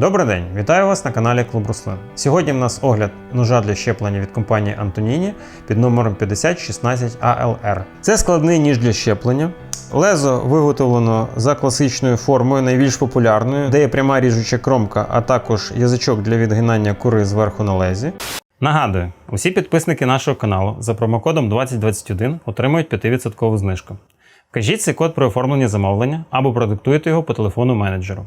Добрий день, вітаю вас на каналі Клуб Руслин. Сьогодні в нас огляд ножа для щеплення від компанії Антоніні під номером 5016 ALR. Це складний ніж для щеплення. Лезо виготовлено за класичною формою, найбільш популярною, де є пряма ріжуча кромка, а також язичок для відгинання кури зверху на лезі. Нагадую, усі підписники нашого каналу за промокодом 2021 отримують 5% знижку. Вкажіть цей код при оформленні замовлення або продиктуйте його по телефону менеджеру.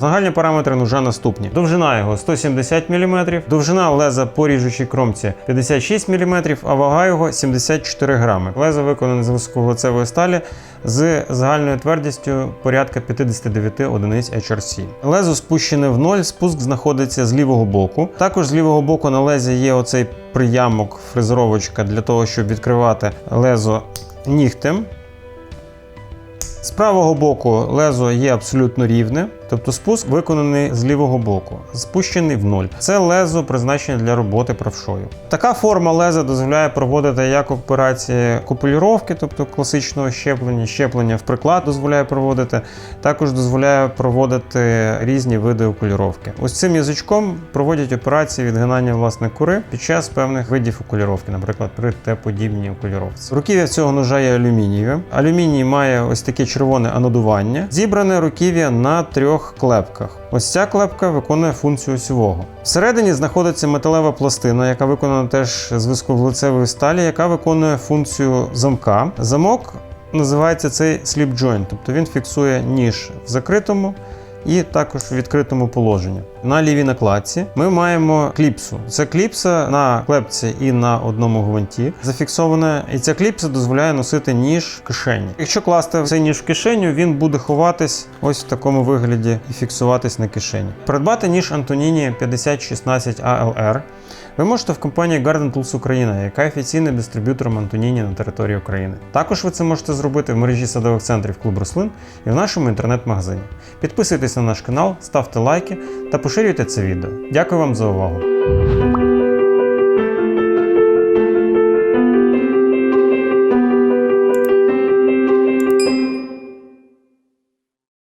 Загальні параметри ножа наступні: довжина його 170 мм, довжина леза по ріжучій кромці 56 мм, а вага його 74 грами. Лезо виконане з високоглицевої сталі з загальною твердістю порядка 59 одиниць HRC. Лезо спущене в ноль, спуск знаходиться з лівого боку. Також з лівого боку на лезі є оцей приямок, фрезеровочка для того, щоб відкривати лезо нігтем. З правого боку лезо є абсолютно рівне, тобто спуск виконаний з лівого боку, спущений в ноль. Це лезо призначене для роботи правшою. Така форма леза дозволяє проводити як операції купулюровки, тобто класичного щеплення, щеплення в приклад дозволяє проводити, також дозволяє проводити різні види окулюровки. Ось цим язичком проводять операції відгинання власне кури під час певних видів окулюровки, наприклад, при Т-подібній окулюровці. Руків'я цього ножа є алюмінієве. Алюміній має ось таке червоне анодування. Зібране руків'я на трьох клепках. Ось ця клепка виконує функцію осьового. Всередині знаходиться металева пластина, яка виконана теж з висковлицевої сталі, яка виконує функцію замка. Замок називається цей сліп joint, тобто він фіксує ніж в закритому і також в відкритому положенні. На лівій накладці ми маємо кліпсу. Це кліпса на клепці і на одному гвинті зафіксована, і ця кліпса дозволяє носити ніж в кишені. Якщо класти цей ніж в кишеню, він буде ховатись ось в такому вигляді і фіксуватись на кишені. Придбати ніж Антоніні 5016 ALR ви можете в компанії Garden Tools Україна, яка є офіційним дистриб'ютором Антоніні на території України. Також ви це можете зробити в мережі садових центрів Клуб Рослин і в нашому інтернет-магазині. Підписуйтесь на наш канал, ставте лайки та поширюйте це відео. Дякую вам за увагу!